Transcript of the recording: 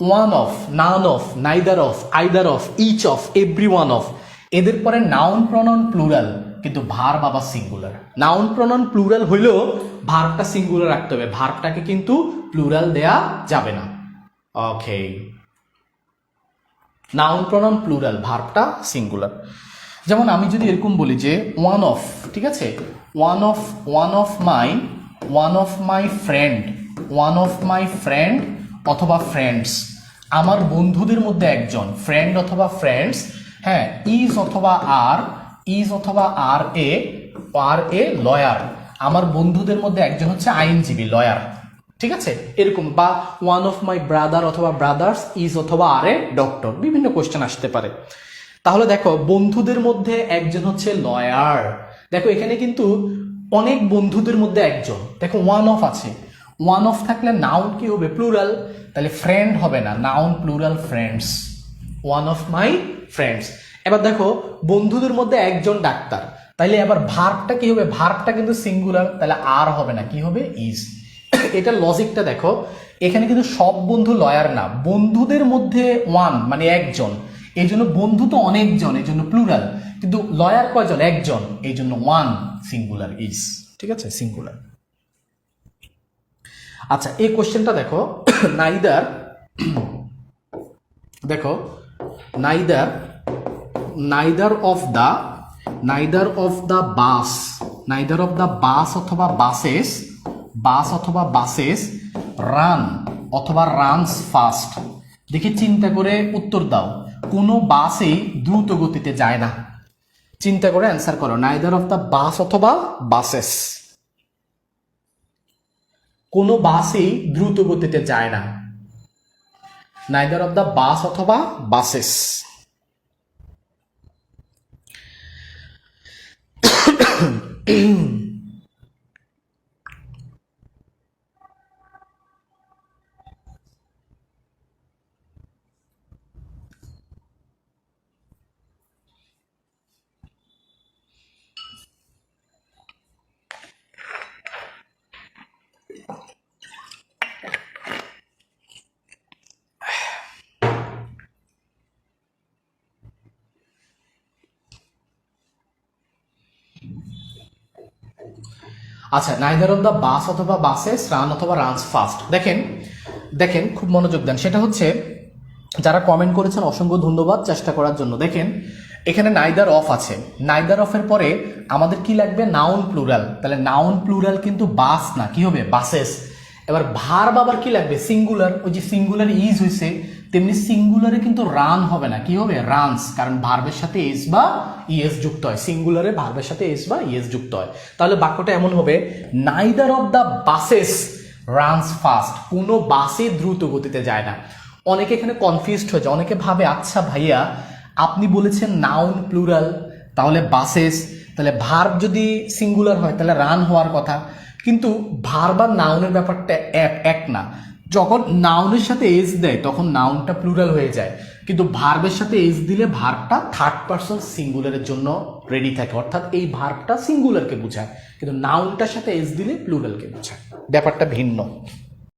One of none of neither of either of each of every one of এদের পরে noun pronoun plural কিন্তু ভার বাবা singular noun pronoun plural হইলেও ভার্বটা singular রাখতে হবে। ভার্বটাকে কিন্তু প্লুরাল দেয়া যাবে না। ওকে নাউন প্রনন প্লুরাল ভার্বটা সিঙ্গুলার যেমন আমি যদি এরকম বলি যে ওয়ান অফ ঠিক আছে? One of one of my one of my friend one of my friend অথবা ফ্রেন্ডস আমার বন্ধুদের মধ্যে একজন। ফ্রেন্ড অথবা ফ্রেন্ডস হ্যাঁ ইজ অথবা আর ইজ অথবা আর এ আর এ লয়ার আমার বন্ধুদের মধ্যে একজন হচ্ছে আইনজীবী লয়ার ঠিক আছে? এরকম। বা ওয়ান অফ মাই ব্রাদার অথবা ব্রাদার্স ইজ অথবা আর এ ডক্টর বিভিন্ন কোশ্চেন আসতে পারে। তাহলে দেখো, বন্ধুদের মধ্যে একজন হচ্ছে লয়ার দেখো, এখানে কিন্তু অনেক বন্ধুদের মধ্যে একজন। দেখো ওয়ান অফ আছে। ওয়ান অফ থাকলে নাউন কি হবে? প্লুরাল তাহলে ফ্রেন্ড হবে না noun plural friends one of my friends এবার দেখো, বন্ধুদের মধ্যে একজন ডাক্তার। তাইলে এবার ভার্বটা কি হবে? ভার্বটা কিন্তু সিঙ্গুলার তাহলে আর হবে না। কি হবে? ইজ এটা লজিকটা দেখো। এখানে কিন্তু সব বন্ধু লয়ার না। বন্ধুদের মধ্যে ওয়ান মানে একজন। এই জন্য বন্ধু তো অনেকজন এই জন্য প্লুরাল কিন্তু লয়ার কয়জন? একজন। এই জন্য ওয়ান সিঙ্গুলার ইজ ঠিক আছে? সিঙ্গুলার আচ্ছা এই কোশ্চেনটা দেখো, নাইদার দেখো, neither neither of the neither of the bus, neither of the bus অথবা বাসেস, বাস অথবা বাসেস, রান অথবা রানস ফাস্ট। দেখি চিন্তা করে উত্তর দাও। কোনো বাসেই দ্রুত গতিতে যায় না। চিন্তা করে অ্যান্সার করো। নাইদার অফ দ্য বাস অথবা বাসেস। কোনো বাসই দ্রুত গতিতে যায় না। নাইদার অফ দ্য বাস অথবা বাসেস আচ্ছা নাইদার অফ দ্য বাস অথবা বাসেস রান অথবা রানস ফাস্ট দেখেন দেখেন, খুব মনোযোগ দেন। সেটা হচ্ছে, যারা কমেন্ট করেছেন, অসংখ্য ধন্যবাদ চেষ্টা করার জন্য। দেখেন, এখানে নাইদার অফ আছে। নাইদার অফের পরে আমাদের কি লাগবে? নাউন প্লুরাল তাহলে নাউন প্লুরাল কিন্তু বাস না, কি হবে? বাসেস এবার ভার বাবার কি লাগবে? সিঙ্গুলার ওই যে সিঙ্গুলার ইজ হয়েছে তেমনি সিঙ্গুলারে কিন্তু রান হবে না। কি হবে? রানস কারণ ভার্বের সাথে এস বা ইএস যুক্ত হয়। সিঙ্গুলারে ভার্বের সাথে এস বা ইএস যুক্ত হয়। তাহলে বাক্যটা এমন হবে neither of the buses runs fast কোনো বাসে দ্রুত গতিতে যায় না। অনেকে এখানে কনফিউজড হয়ে যায় অনেকে ভাবে আচ্ছা ভাইয়া, আপনি বলেছেন নাউন প্লুরাল তাহলে বাসেস তাহলে ভার্ব যদি সিঙ্গুলার হয়, তাহলে রান হওয়ার কথা। কিন্তু ভার্ব আর নাউনের ব্যাপারটা এক এক না। যখন নাউনের সাথে এজ দেয়, তখন নাউনটা প্লুরাল হয়ে যায়। কিন্তু ভার্বের সাথে এজ দিলে ভার্বটা থার্ড পার্সন সিঙ্গুলারের জন্য রেডি থাকে। অর্থাৎ এই ভার্বটা সিঙ্গুলারকে বোঝায়। কিন্তু নাউনটার সাথে এজ দিলে প্লুরালকে বোঝায়। ব্যাপারটা ভিন্ন।